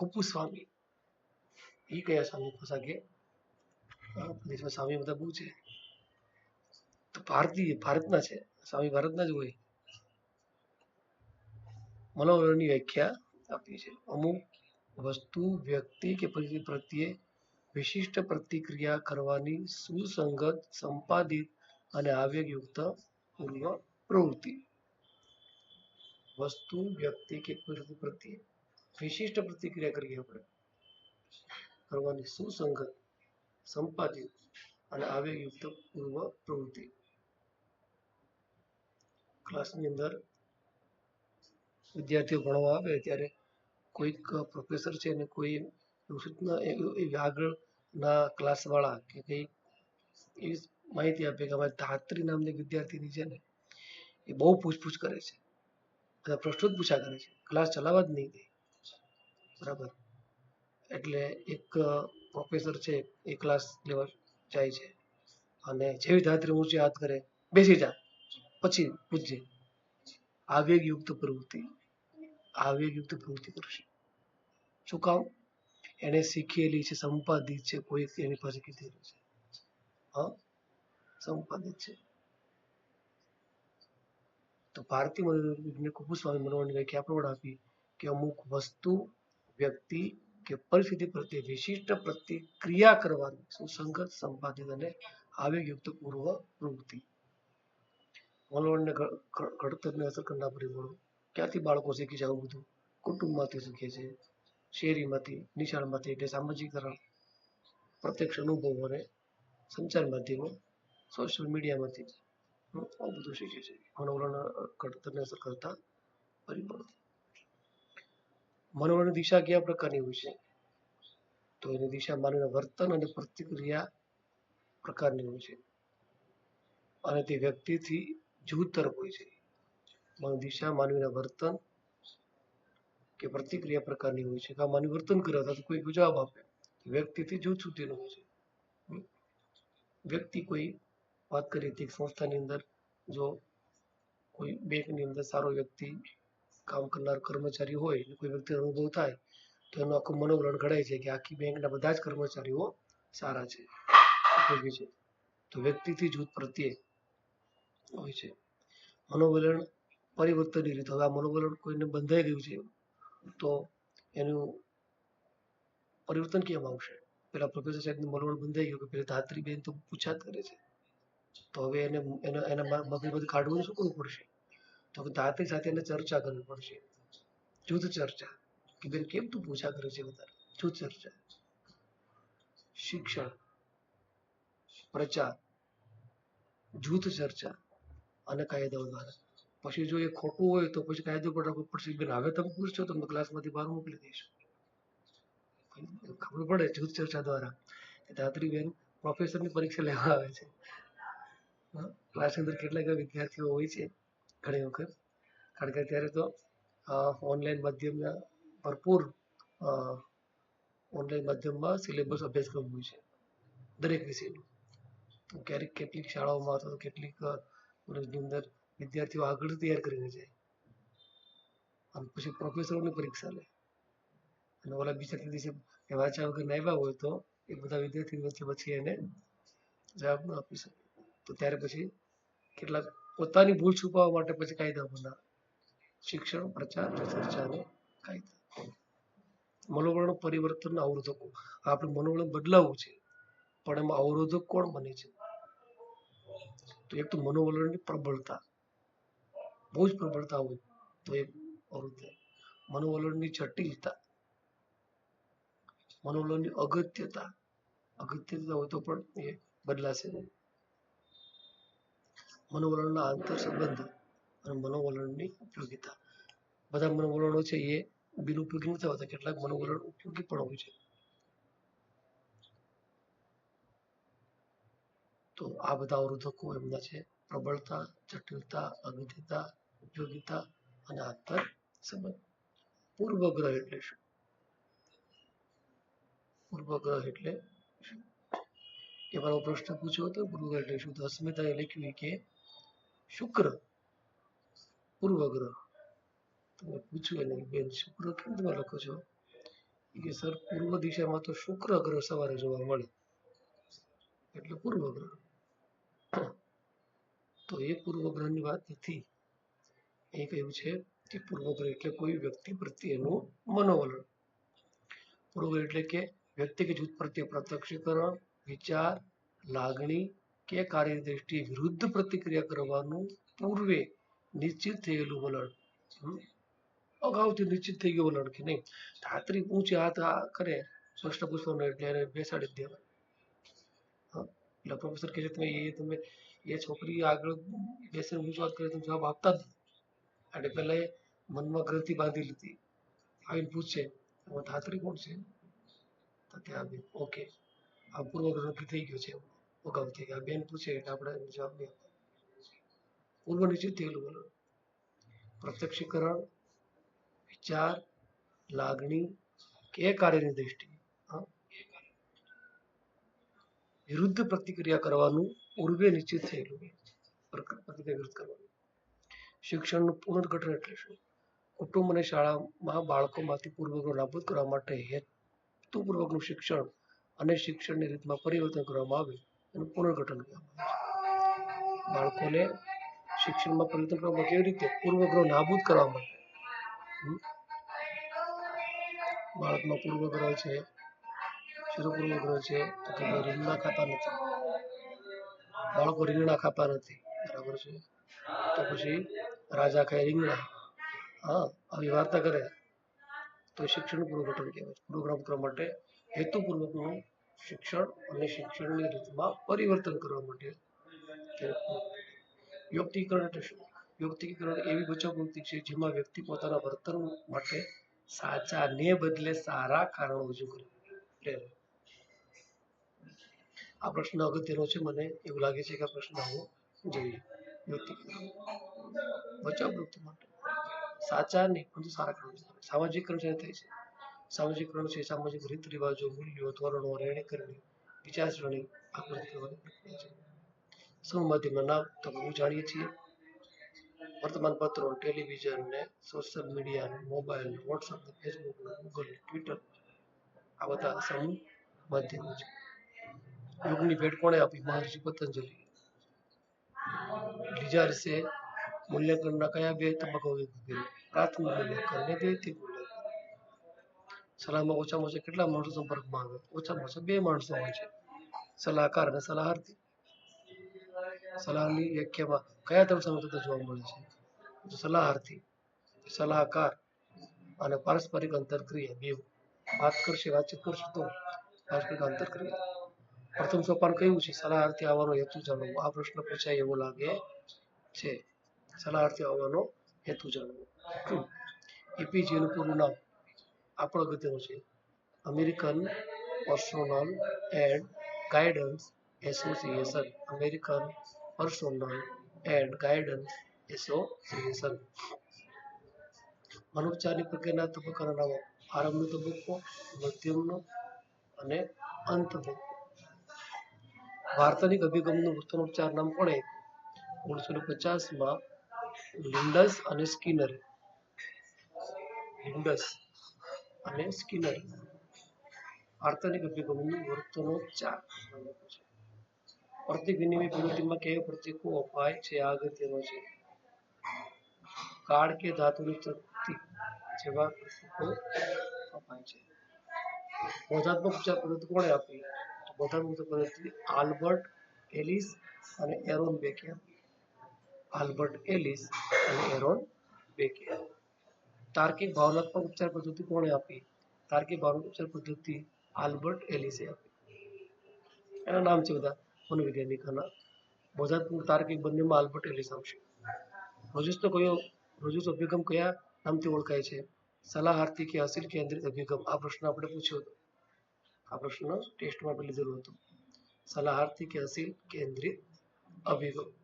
કુપુ સ્વામી એ કયા સ્વામી? પ્રસંગે? સ્વામી બધા બહુ છે. તો ભારતીય ભારતના છે. સ્વામી ભારતના જ હોય. મનોવરણની વ્યાખ્યા આપી છે. અમુક વસ્તુ વ્યક્તિ કે પરિસ્થિતિ પ્રત્યે વિશિષ્ટ પ્રતિક્રિયા કરવાની સુસંગત સંપાદિત અને આવેગયુક્ત પૂર્વ પ્રવૃત્તિ વસ્તુ વ્યક્તિ કે પરિસ્થિતિ પ્રત્યે વિશિષ્ટ પ્રતિક્રિયા કરીએ આપણે. કરવાની સુસંગત, સંપાદિત અને આવેગયુક્ત પૂર્વ પ્રવૃત્તિ. ક્લાસની અંદર વિદ્યાર્થીઓ ભણવા આવે ત્યારે કોઈક પ્રોફેસર છે ને કોઈ સૂચના એવી આગળના ક્લાસવાળા કે કંઈ એવી માહિતી આપે કે અમારી ધાત્રી નામની વિદ્યાર્થીની છે ને, એ બહુ પૂછપૂછ કરે છે. બધા પ્રશ્નો જ પૂછા કરે છે. ક્લાસ ચલાવવા જ નહીં દે. બરાબર. એટલે એક પ્રોફેસર છે, એ ક્લાસ લેવા જાય છે. અને જેવી ધાત્રી ઊંચી હાથ કરે, બેસી જા, પછી પૂછજે. આવેગયુક્ત પ્રવૃત્તિ આવેગયુક્ત પ્રવૃત્તિ કરશે શું કામ એને શીખેલી છે, સંપાદિત છે, કોઈ એની પાસે કીધેલું છે. હા? સંપાદિત છે. તો ભારતીય મનોવિજ્ઞાન કુપુસ્વામી મનોવળની વ્યાખ્યા આપણે પણ આપી કે અમુક વસ્તુ વ્યક્તિ કે પરિસ્થિતિ પ્રત્યે વિશિષ્ટ પ્રતિક્રિયા કરવાની સુસંગત સંપાદિત અને આવેગયુક્ત પૂર્વ પ્રવૃત્તિ ઘ- ઘડતરને અસર કરનાર પરિબળો. ક્યાંથી બાળકો શીખે છે બધું? કુટુંબમાંથી શીખે છે. શેરીમાંથી, નિશાળમાંથી એટલે સામાજિકરણ પ્રત્યક્ષ અનુભવો અને સંચાર માધ્યમો સોશિયલ મીડિયામાંથી બધું શીખે છે. મનોવલણ ઘડતરને અસર કરતા પરિબળો. મનોવળની દિશા કયા પ્રકારની હોય છે? તો એની દિશા માનવીના વર્તન અને પ્રતિક્રિયા પ્રકારની હોય છે. અને તે વ્યક્તિથી જૂથ તરફ હોય છે. મન દિશા માનવીના વર્તન કે પ્રતિક્રિયા પ્રકારની હોય છે. કે માનવી વર્તન કરે અથવા કોઈ જવાબ આપે. વ્યક્તિથી જૂથ સુધીનું હોય છે. વ્યક્તિ કોઈ વાત કરીએ તો એક સંસ્થાની અંદર જો કોઈ બેંકની અંદર સારો વ્યક્તિ કામ કરનાર કર્મચારી હોય કોઈ વ્યક્તિ અનુભવ થાય, તો એનું આખું મનોવલણ ઘડાય છે કે આખી બેંકના બધા જ કર્મચારીઓ સારા છે, ઉપયોગી છે. તો વ્યક્તિથી જૂથ પ્રત્યે હોય છે. મનોવલણ પરિવર્તનની રીત. હવે આ મનોવલણ કોઈને બંધાઈ ગયું છે, તો એનું પરિવર્તન કેમ આવશે? પેલા પ્રોફેસર સાહેબનું મનોવલણ બંધાઈ ગયું કે પેલી ધાત્રી બેન તો પૂછા જ કરે છે. તો હવે એને, એના એના મગજમાંથી કાઢવું શું કરવું પડશે? તો ધાત્રી સાથે એને ચર્ચા કરવી પડશે. જૂથ ચર્ચા. કે બેન, કેમ તું પૂછા કરે છે વધારે? જૂથ ચર્ચા. શિક્ષણ. પ્રચાર. જૂથ ચર્ચા. અને કાયદાઓ દ્વારા. પછી જો એ ખોટું હોય તો પછી કાયદો પણ રાખવો પડશે. બેન, હવે તમે પૂછશો તમને ક્લાસમાંથી બહાર મોકલી દઈશું. ખબર પડે જૂથ ચર્ચા દ્વારા. કે ધાત્રી બેન પ્રોફેસરની પરીક્ષા લેવા આવે છે. ક્લાસની અંદર કેટલાક વિદ્યાર્થીઓ હોય છે. ઘણી વખત. કારણ કે અત્યારે તો ઓનલાઈન માધ્યમના ભરપૂર ઓનલાઈન માધ્યમમાં સિલેબસ અભ્યાસક્રમ હોય છે. દરેક વિષયનું. ક્યારેક કેટલીક શાળાઓમાં અથવા કેટલીક કોલેજની અંદર વિદ્યાર્થીઓ આગળ તૈયાર કરીને જાય. અને પછી પ્રોફેસરોની પરીક્ષા લે. અને ઓલા બીજા દિવસે એ વાંચ્યા વગર આવ્યા હોય તો એ બધા વિદ્યાર્થીઓ વચ્ચે પછી એને જવાબ ન આપી શકે. તો ત્યારે પછી કેટલાક પોતાની ભૂલ છુપાવવા માટે પછી કાયદા બનાવે શિક્ષણ, પ્રચાર ચર્ચા કાયદા. મનોવરણ પરિવર્તન અવરોધકો. આપણે મનોવરણ બદલાવવું છે, પણ એમાં અવરોધક કોણ બને છે? તો એક તો મનોવલણની પ્રબળતા. બહુ જ પ્રબળતા હોય તો એ અવરોધ. મનોવલણની જટિલતા. મનોવલણની અગત્યતા. અગત્યતા હોય તો પણ એ બદલાશે. નહીં મનોવલણના આંતર સંબંધો અને મનોવલણની ઉપયોગિતા. બધા મનોવલણો છે એ બિનઉપયોગી નથી હોતા, કેટલાક મનોવલણ ઉપયોગી પણ હોય છે. તો આ બધા અવરોધકો એમના છે. પ્રબળતા, જટિલતા અગત્યતા ઉપયોગિતા અને આંતર સંબંધ. પૂર્વગ્રહ એટલે શું? પૂર્વગ્રહ એટલે શું? એ મારો પ્રશ્ન પૂછ્યો હતો. પૂર્વગ્રહ એટલે શું? તો અસ્મિતાએ લખ્યું કે શુક્ર. પૂર્વગ્રહ. તમે પૂછ્યું એને, બેન, શુક્ર કેમ તમે લખો છો? કે, સર, પૂર્વ દિશામાં તો શુક્ર ગ્રહ સવારે જોવા મળે. એટલે પૂર્વ તો એ પૂર્વ ગ્રહની વાત નથી. એ કહ્યું છે કે પૂર્વગ્રહ એટલે કોઈ વ્યક્તિ પ્રત્યેનું મનોવલણ. પૂર્વગ્રહ એટલે કે વ્યક્તિ કે જૂથ પ્રત્યે પ્રત્યક્ષીકરણ, વિચાર, લાગણી કે કાર્ય દ્રષ્ટિએ વિરુદ્ધ પ્રતિક્રિયા કરવાનું પૂર્વે નિશ્ચિત થયેલું વલણ. અગાઉથી નિશ્ચિત થઈ ગયું વલણ કે નહીં? ધાત્રી ઊંચે હાથ કરે પ્રશ્ન પૂછવાનો એટલે એને બેસાડી દેવાય. એટલે પ્રોફેસર કહે છે, તમે એ તમે એ છોકરી આગળ બેસીને ઊંચો વાત કરે, તમે જવાબ આપતા જ એટલે પહેલા એ મનમાં ગ્રંથિ બાંધી લીધી. આવીને પૂછશે એમાં ધાત્રી કોણ છે? તો ત્યાં ઓકે, આ નક્કી થઈ ગયો છે. અગાઉથી થઈ ગયા બેન પૂછે એટલે આપણે જવાબ નહીં. પૂર્વ નિશ્ચિત થયેલું બોલો. પ્રત્યક્ષીકરણ, વિચાર, લાગણી, કે કાર્યની દ્રષ્ટિ વિરુદ્ધ પ્રતિક્રિયા કરવાનું પૂર્વે નિશ્ચિત થયેલું. પ્રતિક્રિયા વિરુદ્ધ કરવાનું. શિક્ષણનું પુનર્ગઠન એટલે શું? કુટુંબ અને શાળામાં બાળકોમાંથી પૂર્વગ્રહ નાબૂદ કરવા માટે હેતુપૂર્વકનું શિક્ષણ અને શિક્ષણની રીતમાં પરિવર્તન કરવામાં આવે પુનર્ગઠન કરવામાં બાળકોને શિક્ષણમાં પરિવર્તન કરવામાં કેવી રીતે પૂર્વગ્રહ નાબૂદ કરવા માટે? બાળકમાં પૂર્વગ્રહ છે શેનો પૂર્વગ્રહ છે, તો કે રીંગણા ખાતા નથી. બાળકો રીંગણા ખાતા નથી. બરાબર છે? તો પછી રાજા ખાય રીંગણા. હા, આવી વાર્તા કરે. તો શિક્ષણ પુનર્ગઠન કહેવાય. છે પ્રોગ્રામ કરવા માટે હેતુપૂર્વકનું શિક્ષણ અને શિક્ષણની રીતમાં પરિવર્તન કરવા માટે વ્યક્તિકરણ એટલે શું? વ્યક્તિકરણ એવી બચાવ છે જેમાં વ્યક્તિ પોતાના વર્તન માટે સાચા ને બદલે સારા કારણો રજૂ કરે. પ્રેમ આ પ્રશ્ન અગત્યનો છે. મને એવું લાગે છે કે આ પ્રશ્ન હોવો જોઈએ. વ્યક્તિકરણ બચાવ માટે સાચા નહીં પરંતુ સારા કારણો રજૂ કરે. સામાજિકરણ છે થાય છે સામાજિકરણ પ્રવૃત્તિ સામાજિક રીત રિવાજો, મૂલ્યો, ધોરણો રહેણી કરણી વિચારસરણી, આકૃતિ કરવાની પ્રક્રિયા છે. સમૂહ નામ તો બહુ જાણીએ છીએ. વર્તમાન પત્રો, ટેલિવિઝન ને social media mobile WhatsApp Facebook Google Twitter આ બધા સમૂહ માધ્યમો છે. યોગની ભેટ કોણે આપી? મહર્ષિ પતંજલિ. વર્ષે મૂલ્યાંકનના કયા બે તબક્કાઓ પ્રાથમિક મૂલ્યાંકન ને દ્વૈતિક મૂલ્યાંકન. સલાહમાં ઓછામાં ઓછા કેટલા માણસો સંપર્કમાં આવે ઓછામાં ઓછા બે માણસો હોય છે. સલાહકાર અને સલાહાર્થી. સલાહની વ્યાખ્યામાં કયા ત્રણ સમર્થતા જોવા મળે છે? સલાહાર્થી, સલાહકાર અને પારસ્પરિક અંતરક્રિયા બે. વાત કરશે, વાતચીત કરશે તો પારસ્પરિક અંતરક્રિયા. પ્રથમ સોપાન કયું છે? સલાહાર્થી આવવાનો હેતુ જાણવો. આ પ્રશ્ન પૂછાય એવો લાગે છે. સલાહાર્થી આવવાનો હેતુ જાણવો. EPG નું પૂરું નામ અગત્યનું છે. American personnel and guidance association American personnel and guidance association મનોપચારની પ્રક્રિયાના તબક્કાના નામો. આરંભનો તબક્કો, મધ્યમનો અને અંત વાર્તાનિક અભિગમનું વર્તનોપચાર નામ પણ ઓગણીસો ને પચાસમાં લિન્ડસ અને સ્કિનર. લિન્ડસ. અને સ્કિનર. આર્તનિક અભિગમનું વર્તનોપચાર નામ પ્રતિક વિનિમય પ્રવૃત્તિમાં કેવા પ્રતીકો અપાય છે આ અગત્યનો છે. કાળ કે ધાતુની શક્તિ જેવા પ્રતીકો અપાય છે. બોધાત્મક ઉપચાર પદ્ધતિ કોણે આપી? તો બોધાત્મક પદ્ધતિ આલ્બર્ટ એલિસ અને એરોન બેકે આલ્બર્ટ એલિસ અને એરોન બેકે તાર્કિક ભાવનાત્મક ઉપચાર પદ્ધતિ કોણે આપી? તાર્કિક ભાવનાત્મક ઉપચાર પદ્ધતિ આલ્બર્ટ એલિસે આપી. એના નામ છે બધા મનોવૈજ્ઞાનિકોના બોધાત્મક તાર્કિક બંનેમાં આલ્બર્ટ એલિસ આવશે રજૂસનો કયો રજૂસ અભિગમ કયા નામથી ઓળખાય છે? સલાહાર્થી કે અસીલ કેન્દ્રિત અભિગમ? આ પ્રશ્ન આપણે પૂછ્યો હતો. આ પ્રશ્ન ટેસ્ટમાં આપણે લીધેલો હતો. સલાહાર્થી કે અસીલ કેન્દ્રિત અભિગમ.